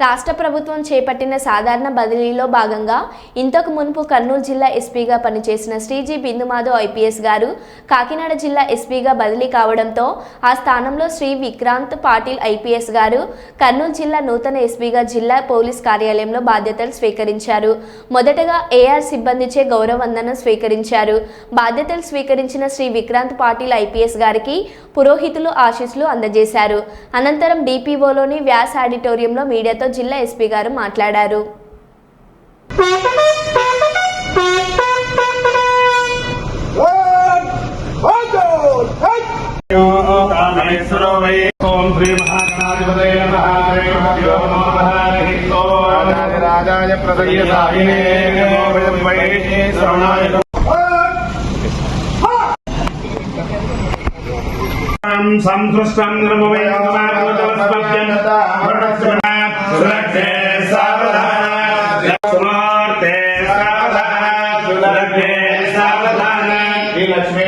రాష్ట్ర ప్రభుత్వం చేపట్టిన సాధారణ బదిలీలో భాగంగా ఇంతకు మునుపు కర్నూలు జిల్లా ఎస్పీగా పనిచేసిన శ్రీజీ బిందుమాధవ్ ఐపీఎస్ గారు కాకినాడ జిల్లా ఎస్పీగా బదిలీ కావడంతో ఆ స్థానంలో శ్రీ విక్రాంత్ పాటిల్ ఐపీఎస్ గారు కర్నూలు జిల్లా నూతన ఎస్పీగా జిల్లా పోలీస్ కార్యాలయంలో బాధ్యతలు స్వీకరించారు. మొదటగా ఏఆర్ సిబ్బందిచే గౌరవ వందనం స్వీకరించారు. బాధ్యతలు స్వీకరించిన శ్రీ విక్రాంత్ పాటిల్ ఐపీఎస్ గారికి పురోహితులు ఆశీస్సులు అందజేశారు. అనంతరం డిపిఓలోని వ్యాస్ ఆడిటోరియంలో మీడియాతో జిల్లా ఎస్పీ గారు మాట్లాడారు. కామేశ్వరో వై ఓం శ్రీ మహాగణాధిపతయ నమః రాజాయ నమో శ్రవణాయ సురక్షే సావధాన సుమార్తే సావధాన సురక్షే సావధాన శ్రీ లక్ష్మీ